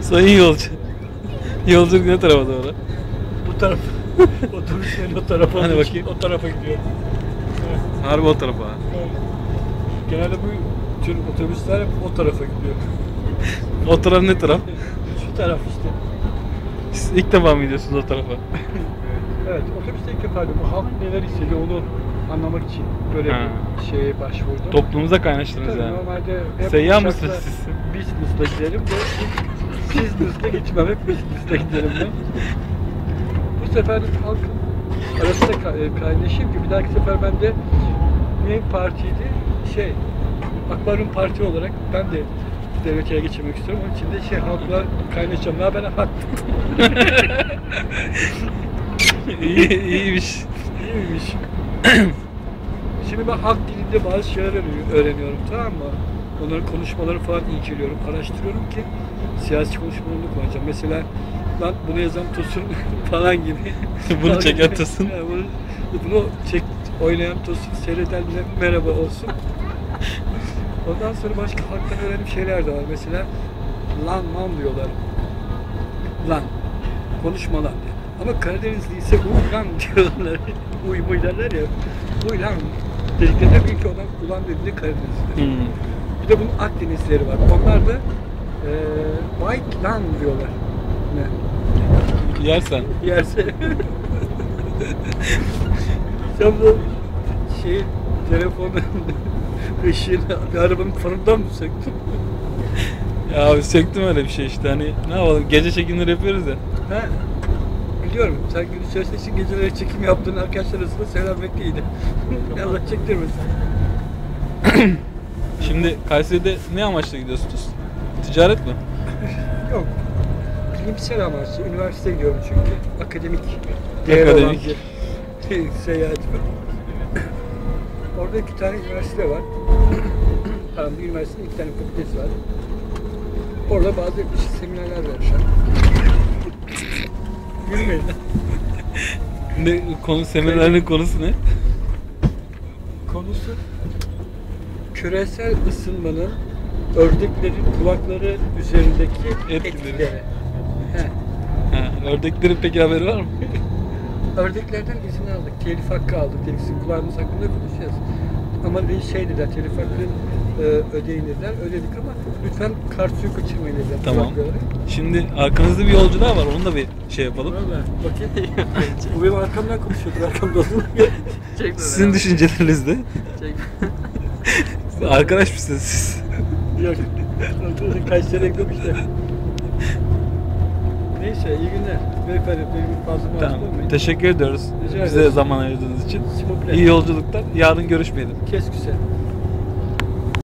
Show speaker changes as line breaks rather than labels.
Sayın yolcu. Yolculuk ne tarafa doğru?
Bu taraf. Otobüslerin o tarafa için
bakayım.
O tarafa gidiyor. Evet.
Harbi o tarafa.
Evet. Genelde bu tür otobüsler hep o tarafa gidiyor.
O taraf ne taraf?
Şu taraf işte.
Siz ilk defa mı gidiyorsunuz o tarafa?
Evet, otobüste ilk defa bu halk neler hissediyor onu anlamak için böyle
Ha.
bir şeye başvurdum.
Toplumuza kaynaştınız
Tabii
yani.
normalde hep
Seyyah
uçakla
mısınız siz?
Business'la giderim de business'la gitmem hep business'la giderim ben. Bu sefer halkın arasında ka- e, kaynaşayım ki bir dahaki sefer ben de ne partiydi şey Akvaryum Parti olarak ben de devleteye geçirmek istiyorum. Onun için de şey halkla kaynaşacağım. Ne haber halk?
İyi, iyiymiş.
İyi miymiş? Şimdi ben halk dilinde bazı şeyler öğreniyorum, tamam mı? Onların konuşmaları falan inceliyorum, araştırıyorum ki siyasi konuşmalarını kullanacağım. Mesela lan bunu yazan Tosun falan gibi.
Bunu çeken Tosun.
Yani bunu, bunu çek, oynayan Tosun seyredenle merhaba olsun. Ondan sonra başka halktan öğrendiğim şeyler de var. Mesela lan lan diyorlar. Lan. Konuşma lan diye. Ama Karadenizli ise uy lan diyorlar. uy uy derler ya. Uy lan. Dediklerinde büyük olan ulan dediğinde Karadenizli.
Hmm.
Bir de bunun Akdenizleri var. Onlar da eee white lan diyorlar. Ne?
Yersen.
Yerse. Sen bu şey telefonun ışığını arabanın farından mı söktün?
Ya abi söktüm öyle bir şey işte hani ne yapalım gece çekimleri yapıyoruz ya.
Ha? Biliyorum. Sen gün içerisinde geceleri çekim yaptığın arkadaşlar arasında selametliydi. Allah çektirmesin.
Şimdi Kayseri'de ne amaçla gidiyorsunuz? Ticaret mi?
Yok. Bilimsel amaçlı. Üniversite gidiyorum çünkü. Akademik. değer
Akademik.
bir seyahat var. Orada iki tane üniversite var. Tamam, bir üniversitenin iki tane fakültesi var. Orada bazı seminerler vermişler. Gülmeyin.
Ne konu seminerlerin konusu ne?
Konusu küresel ısınmanın ördeklerin kulakları üzerindeki
Etkileri.
etkileri. He.
Ha, ördeklerin peki haberi var mı?
Ördeklerden izin aldık. Telif hakkı aldık. Telifsiz kulağımız hakkında konuşacağız. Ama bir şey dediler, telif hakkı e, ödeyin dediler. Ödedik ama lütfen kart suyu kaçırmayın dediler.
Tamam. Şimdi arkanızda bir yolcu daha var onu da bir şey yapalım.
Valla bakayım. Bu benim arkamdan konuşuyordu. Arkamda
Çekme
Sizin düşüncelerinizde.
Çekme.
Arkadaş mısınız siz?
Yok. Kaç yok işte. Neyse iyi günler. Beyefendi benim fazla
Tamam.
olmayın.
Teşekkür ediyoruz
Rica
bize
ederiz.
zaman ayırdığınız için.
Plaît.
İyi yolculuklar. Yarın görüşmeyelim.
Kes güzel.